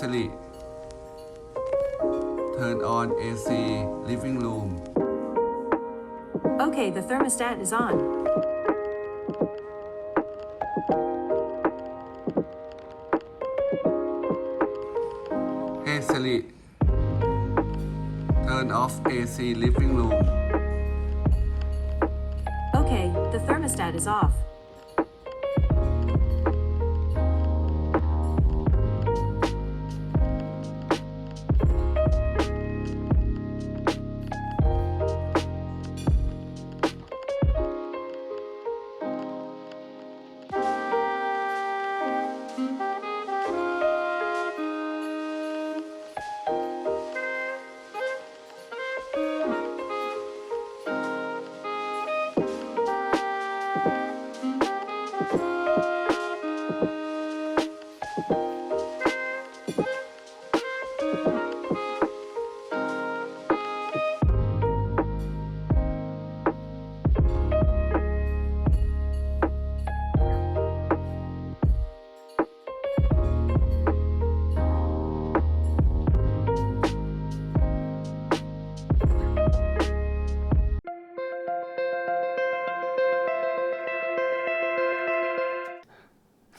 Turn on AC Living Room Okay, the thermostat is on. Hey Siri Turn off AC Living Room Okay, the thermostat is off.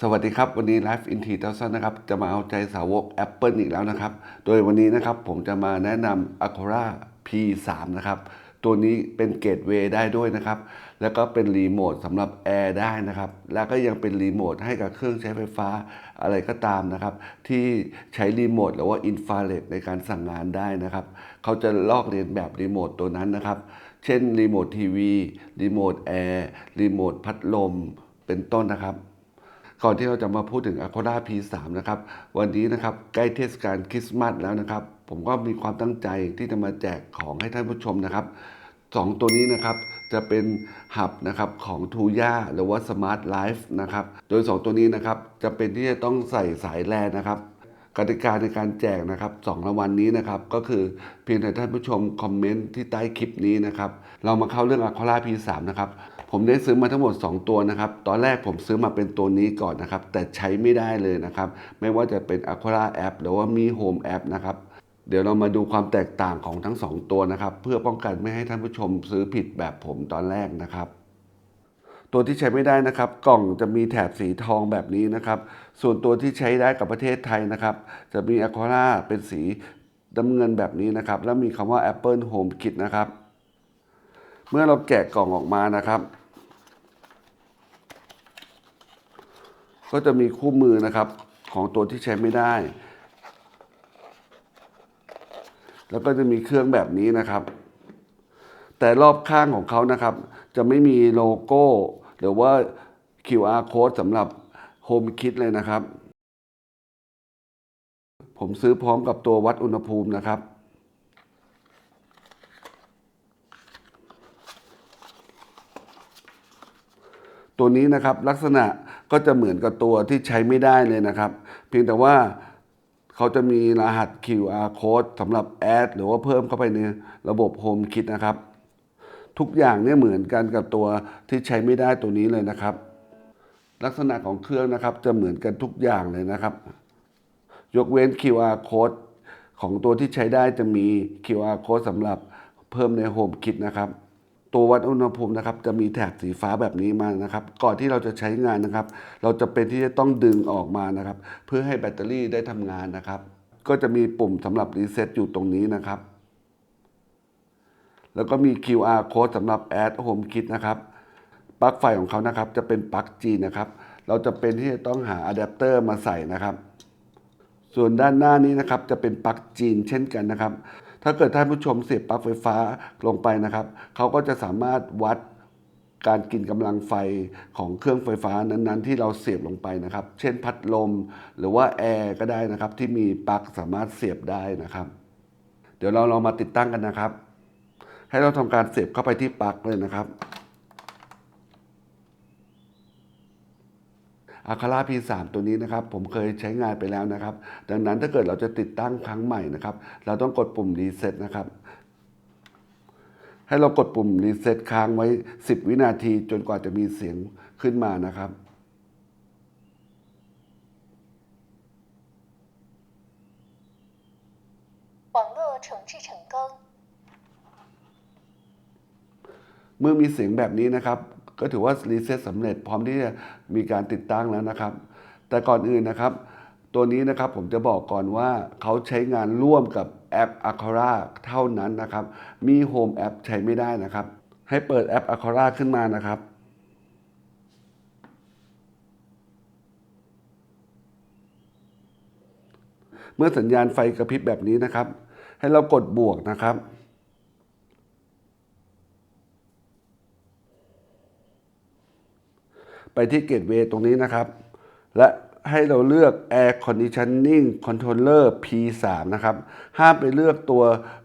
สวัสดีครับ วันนี้ Life in t 3 0 0นะครับ จะมาเอาใจสาวก Apple อีกแล้วนะครับ โดยวันนี้นะครับผมจะมาแนะนำ Acora P3 นะครับ ตัวนี้เป็นเกตเวย์ได้ด้วยนะครับ แล้วก็เป็นรีโมทสำหรับแอร์ได้นะครับ แล้วก็ยังเป็นรีโมทให้กับเครื่องใช้ไฟฟ้าอะไรก็ตามนะครับ ที่ใช้รีโมทหรือว่าอินฟราเรดในการสั่งงานได้นะครับ เขาจะลอกเลียนแบบรีโมทตัวนั้นนะครับ เช่นรีโมททีวีรีโมทแอร์รีโมทพัดลมเป็นต้นนะครับ ก่อนที่เราจะมาพูดถึง Acora P3 นะครับ วันนี้นะครับใกล้เทศกาลคริสต์มาสแล้วนะครับ ผมก็มีความตั้งใจที่จะมาแจกของให้ท่านผู้ชมนะครับสองตัวนี้นะครับจะเป็นหับนะครับของทูย่าหรือว่า Smart Life นะครับ โดย 2 ตัวนี้นะครับจะเป็นที่จะต้องใส่สายแลนนะครับกติกาในการแจกนะครับสองรางวัลนนี้นะครับ ก็คือเพียงแต่ท่านผู้ชมคอมเมนต์ที่ใต้คลิปนี้นะครับ เรามาเข้าเรื่อง Acora P3 นะครับ ผมได้ซื้อมาทั้งหมด 2 ตัวนะครับ ตอนแรกผมซื้อมาเป็นตัวนี้ก่อนนะครับ แต่ใช้ไม่ได้เลยนะครับ ไม่ว่าจะเป็น Acora App หรือว่ามี Home App นะครับ เดี๋ยวเรามาดูความแตกต่างของทั้ง 2 ตัวนะครับ เพื่อป้องกันไม่ให้ท่านผู้ชมซื้อผิดแบบผมตอนแรกนะครับ ตัวที่ใช้ไม่ได้นะครับ กล่องจะมีแถบสีทองแบบนี้นะครับ ส่วนตัวที่ใช้ได้กับประเทศไทยนะครับ จะมี a q u a r a เป็นสีน้ำเงินแบบนี้นะครับ แล้วมีคำว่า Apple Home Kit นะครับ เมื่อเราแกะกล่องออกมานะครับ ก็จะมีคู่มือนะครับของตัวที่ใช้ไม่ได้ แล้วก็จะมีเครื่องแบบนี้นะครับ แต่รอบข้างของเขานะครับ จะไม่มีโลโก้ หรือว่า QR code สำหรับ Home Kit เลยนะครับ ผมซื้อพร้อมกับตัววัดอุณหภูมินะครับ ตัวนี้นะครับลักษณะก็จะเหมือนกับตัวที่ใช้ไม่ได้เลยนะครับ เพียงแต่ว่าเขาจะมีรหัส QR code สำหรับแอดหรือว่าเพิ่มเข้าไปในระบบ Home Kit นะครับ ทุกอย่างเนี่ยเหมือนกันกับตัวที่ใช้ไม่ได้ตัวนี้เลยนะครับ ลักษณะของเครื่องนะครับจะเหมือนกันทุกอย่างเลยนะครับ ยกเว้น QR code ของตัวที่ใช้ได้จะมี QR code สำหรับเพิ่มใน Home Kit นะครับ ตัววัดอุณหภูมินะครับจะมีแถบสีฟ้าแบบนี้มานะครับ ก่อนที่เราจะใช้งานนะครับ เราจะเป็นที่จะต้องดึงออกมานะครับ เพื่อให้แบตเตอรี่ได้ทำงานนะครับ ก็จะมีปุ่มสำหรับรีเซ็ตอยู่ตรงนี้นะครับ แล้วก็มี QR code สำหรับ Add Home Kit นะครับปลั๊กไฟของเขานะครับ จะเป็นปลั๊กจีนะครับ เราจะเป็นที่จะต้องหาอะแดปเตอร์มาใส่นะครับ ส่วนด้านหน้านี้นะครับจะเป็นปลั๊กจีนเช่นกันนะครับ ถ้าเกิดท่านผู้ชมเสียบปลั๊กไฟฟ้าลงไปนะครับ เขาก็จะสามารถวัดการกินกำลังไฟของเครื่องไฟฟ้านั้นๆ ที่เราเสียบลงไปนะครับ เช่นพัดลม หรือว่าแอร์ก็ได้นะครับ ที่มีปลั๊กสามารถเสียบได้นะครับ เดี๋ยวเราลองมาติดตั้งกันนะครับ ให้เราทำการเสียบเข้าไปที่ปลั๊กเลยนะครับ อัครา P3 ตัวนี้นะครับผมเคยใช้งานไปแล้วนะครับ ดังนั้นถ้าเกิดเราจะติดตั้งครั้งใหม่นะครับ เราต้องกดปุ่มรีเซ็ตนะครับให้เรากดปุ่มรีเซ็ตค้างไว้ 10 วินาทีจนกว่าจะมีเสียงขึ้นมานะครับ เมื่อมีเสียงแบบนี้นะครับ ก็ถือว่ารีเซ็ตสำเร็จพร้อมที่จะมีการติดตั้งแล้วนะครับ แต่ก่อนอื่นนะครับ ตัวนี้นะครับผมจะบอกก่อนว่าเขาใช้งานร่วมกับแอป a c o r a เท่านั้นนะครับ มี Home App ใช้ไม่ได้นะครับ ให้เปิดแอป a c o r a ขึ้นมานะครับเมื่อสัญญาณไฟกระพริบแบบนี้นะครับ ให้เรากดบวกนะครับ ไปที่เกตเวย์ตรงนี้นะครับ และให้เราเลือก Air Conditioning Controller P3 นะครับ ห้ามไปเลือกตัว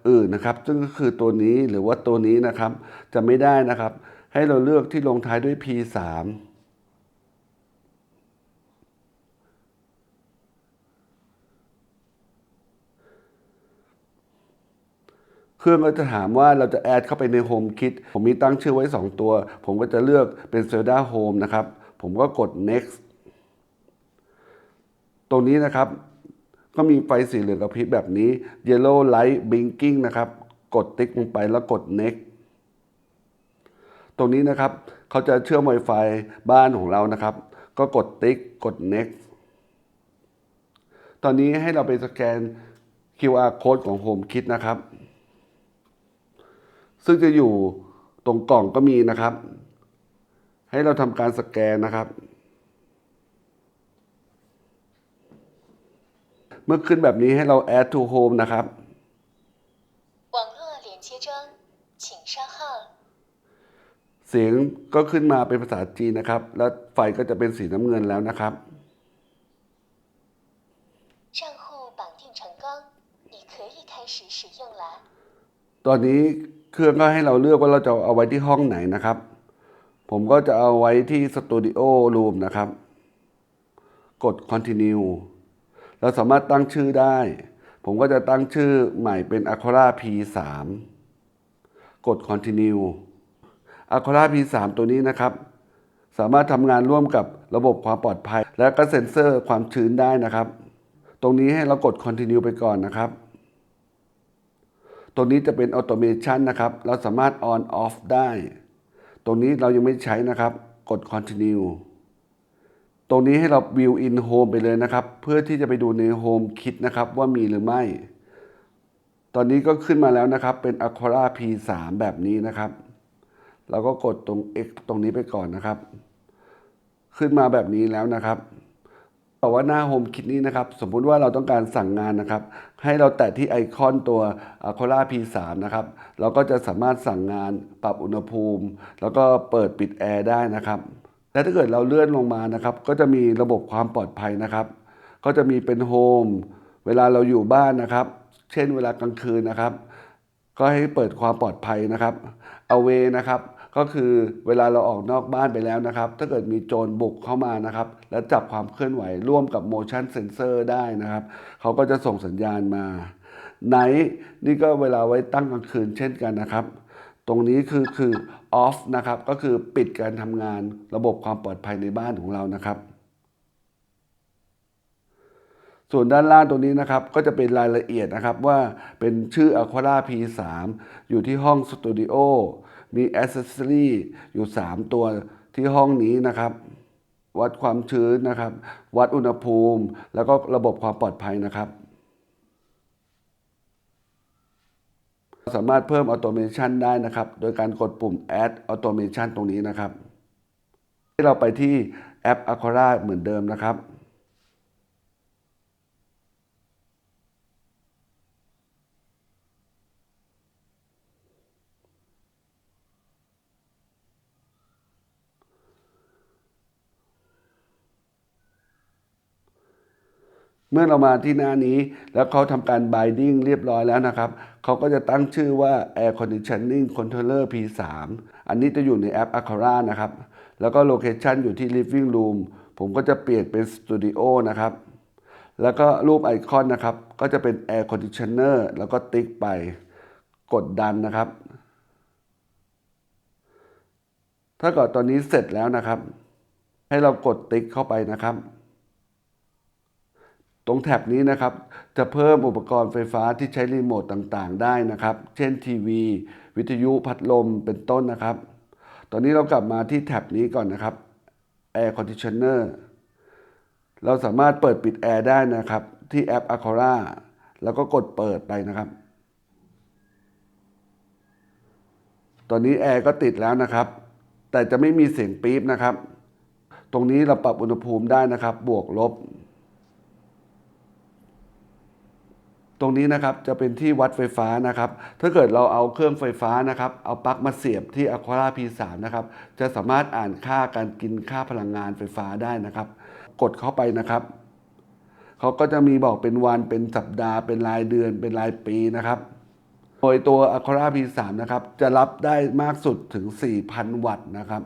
อื่นนะครับ ซึ่งก็คือตัวนี้หรือว่าตัวนี้นะครับ จะไม่ได้นะครับ ให้เราเลือกที่ลงท้ายด้วย P3 เพื่องก็จะถามว่าเราจะแอดเข้าไปใน Home Kit ผมมีตั้งชื่อไว้ 2 ตัว ผมก็จะเลือกเป็น Zelda Home นะครับ ผมก็กด next ตรงนี้นะครับ ก็มีไฟสีเหลืองกระพริบแบบนี้ yellow light blinking นะครับ กดติ๊กลงไปแล้วกด next ตรงนี้นะครับเขาจะเชื่อม Wi-Fi บ้านของเรานะครับ ก็กดติ๊กกด next ตอนนี้ให้เราไปสแกน QR code ของ Home Kit นะครับ ซึ่งจะอยู่ตรงกล่องก็มีนะครับ ให้เราทำการสแกนนะครับ เมื่อขึ้นแบบนี้ให้เรา add to home นะครับเสียงก็ขึ้นมาเป็นภาษาจีนนะครับ และไฟก็จะเป็นสีน้ำเงินแล้วนะครับตอนนี้ เครื่องก็ให้เราเลือกว่าเราจะเอาไว้ที่ห้องไหนนะครับ ผมก็จะเอาไว้ที่ Studio Room นะครับ กด Continue เราสามารถตั้งชื่อได้ ผมก็จะตั้งชื่อใหม่เป็น Aquara P3 กด Continue Aquara P3 ตัวนี้นะครับ สามารถทำงานร่วมกับระบบความปลอดภัย และก็เซ็นเซอร์ความชื้นได้นะครับ ตรงนี้ให้เรากด Continue ไปก่อนนะครับ ตรงนี้จะเป็นออโตเมชันนะครับ เราสามารถ on off ได้ ตรงนี้เรายังไม่ใช้นะครับ กด continue ตรงนี้ให้เรา view in home ไปเลยนะครับ เพื่อที่จะไปดูใน home kit นะครับว่ามีหรือไม่ ตอนนี้ก็ขึ้นมาแล้วนะครับ เป็น Aquara P3 แบบนี้นะครับ เราก็กดตรง X ตรงนี้ไปก่อนนะครับ ขึ้นมาแบบนี้แล้วนะครับ บอกว่าหน้าโฮมคิดนี้นะครับ สมมุติว่าเราต้องการสั่งงานนะครับ ให้เราแตะที่ไอคอนตัว a c o l a P3 นะครับ เราก็จะสามารถสั่งงานปรับอุณหภูมิ แล้วก็เปิดปิดแอร์ได้นะครับ และถ้าเกิดเราเลื่อนลงมานะครับ ก็จะมีระบบความปลอดภัยนะครับ ก็จะมีเป็นโฮมเวลาเราอยู่บ้านนะครับ เช่นเวลากลางคืนนะครับ ก็ให้เปิดความปลอดภัยนะครับ away นะครับ ก็คือเวลาเราออกนอกบ้านไปแล้วนะครับ ถ้าเกิดมีโจรบุกเข้ามานะครับ แล้วจับความเคลื่อนไหวร่วมกับ motion sensor ได้นะครับ เขาก็จะส่งสัญญาณมา night นี่ก็เวลาไว้ตั้งกลางคืนเช่นกันนะครับ ตรงนี้คือคือ off นะครับ ก็คือปิดการทำงานระบบความปลอดภัยในบ้านของเรานะครับส่วนด้านล่างตรงนี้นะครับ ก็จะเป็นรายละเอียดนะครับว่าเป็นชื่อ Aquara P3 อยู่ที่ห้องสตูดิโอ มีแอ c เซสซอรีอยู่ 3 ตัวที่ห้องนี้นะครับ วัดความชื้นนะครับ วัดอุณหภูมิ แล้วก็ระบบความปลอดภัยนะครับสามารถเพิ่มออโตเมชันได้นะครับ โดยการกดปุ่ม add automation ตรงนี้นะครับให้เราไปที่แอป Aquara เหมือนเดิมนะครับ เมื่อเรามาที่หน้านี้แล้วเขาทำการ binding เรียบร้อยแล้วนะครับ เขาก็จะตั้งชื่อว่า air conditioning controller P3 อันนี้จะอยู่ในแอป Aquara นะครับ แล้วก็ location อยู่ที่ living room ผมก็จะเปลี่ยนเป็น studio นะครับ แล้วก็รูปไอคอนนะครับ ก็จะเป็น air conditioner แล้วก็ติ๊กไป กดดันนะครับ ถ้าเกิดตอนนี้เสร็จแล้วนะครับ ให้เรากดติ๊กเข้าไปนะครับ ตรงแท็บนี้นะครับ จะเพิ่มอุปกรณ์ไฟฟ้าที่ใช้รีโมทต่างๆ ได้นะครับ เช่นทีวี วิทยุพัดลมเป็นต้นนะครับ ตอนนี้เรากลับมาที่แท็บนี้ก่อนนะครับ Air Conditioner เราสามารถเปิดปิดแอร์ได้นะครับ ที่แอป Acora แล้วก็กดเปิดไปนะครับ ตอนนี้แอร์ก็ติดแล้วนะครับ แต่จะไม่มีเสียงปี๊บนะครับ ตรงนี้เราปรับอุณหภูมิได้นะครับ บวกลบ ตรงนี้นะครับจะเป็นที่วัดไฟฟ้านะครับ ถ้าเกิดเราเอาเครื่องไฟฟ้านะครับ เอาปลั๊กมาเสียบที่ Aquara P3 นะครับ จะสามารถอ่านค่าการกินค่าพลังงานไฟฟ้าได้นะครับ กดเข้าไปนะครับ เขาก็จะมีบอกเป็นวันเป็นสัปดาห์เป็นรายเดือนเป็นรายปีนะครับ โดยตัว Aquara P3 นะครับ จะรับได้มากสุดถึง 4,000 วัตต์นะครับ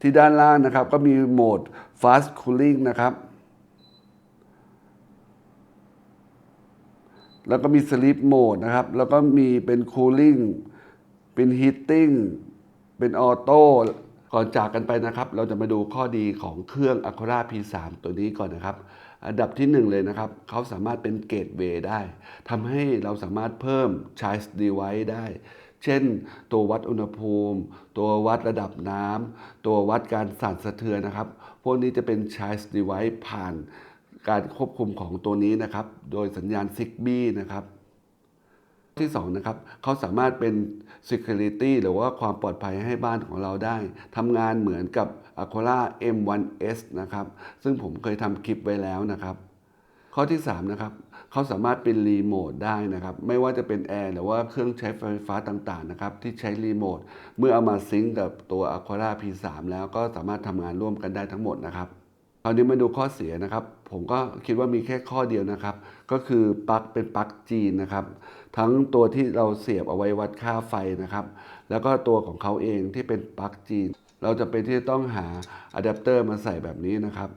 ที่ด้านล่างนะครับก็มีโหมด fast cooling นะครับ แล้วก็มี sleep mode นะครับ แล้วก็มีเป็น cooling เป็น heating เป็น auto ก่อนจากกันไปนะครับ เราจะมาดูข้อดีของเครื่อง Acura P3 ตัวนี้ก่อนนะครับ อันดับที่หนึ่งเลยนะครับ เขาสามารถเป็นเกตเวย์ได้ทำให้เราสามารถเพิ่ม Charge Device ได้ เช่น ตัววัดอุณหภูมิ ตัววัดระดับน้ำตัววัดการสั่นสะเทือนนะครับ พวกนี้จะเป็น Charge Device ผ่าน การควบคุมของตัวนี้นะครับ โดยสัญญาณ Zigbee นะครับที่สองนะครับเขาสามารถเป็น security หรือว่าความปลอดภัยให้บ้านของเราได้ทำงานเหมือนกับ Aquara M1S นะครับ ซึ่งผมเคยทำคลิปไว้แล้วนะครับ ข้อที่ 3 นะครับเขาสามารถเป็นรีโมทได้นะครับ ไม่ว่าจะเป็นแอร์หรือว่าเครื่องใช้ไฟฟ้าต่างๆนะครับ ที่ใช้รีโมทเมื่อเอามาซิงก์กับตัว Aquara P3 แล้วก็สามารถทำงานร่วมกันได้ทั้งหมดนะครับ คราวนี้มาดูข้อเสียนะครับ ผมก็คิดว่ามีแค่ข้อเดียวนะครับ ก็คือปลั๊กเป็นปลั๊กจีนนะครับ ทั้งตัวที่เราเสียบเอาไว้วัดค่าไฟนะครับ แล้วก็ตัวของเขาเองที่เป็นปลั๊กจีน เราจะเป็นที่ต้องหาอะแดปเตอร์มาใส่แบบนี้นะครับ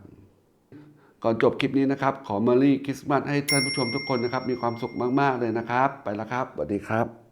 ก่อนจบคลิปนี้นะครับ ขอมารีคริสต์มาสให้ท่านผู้ชมทุกคนนะครับ มีความสุขมาก ๆ เลยนะครับ ไปแล้วครับสวัสดีครับ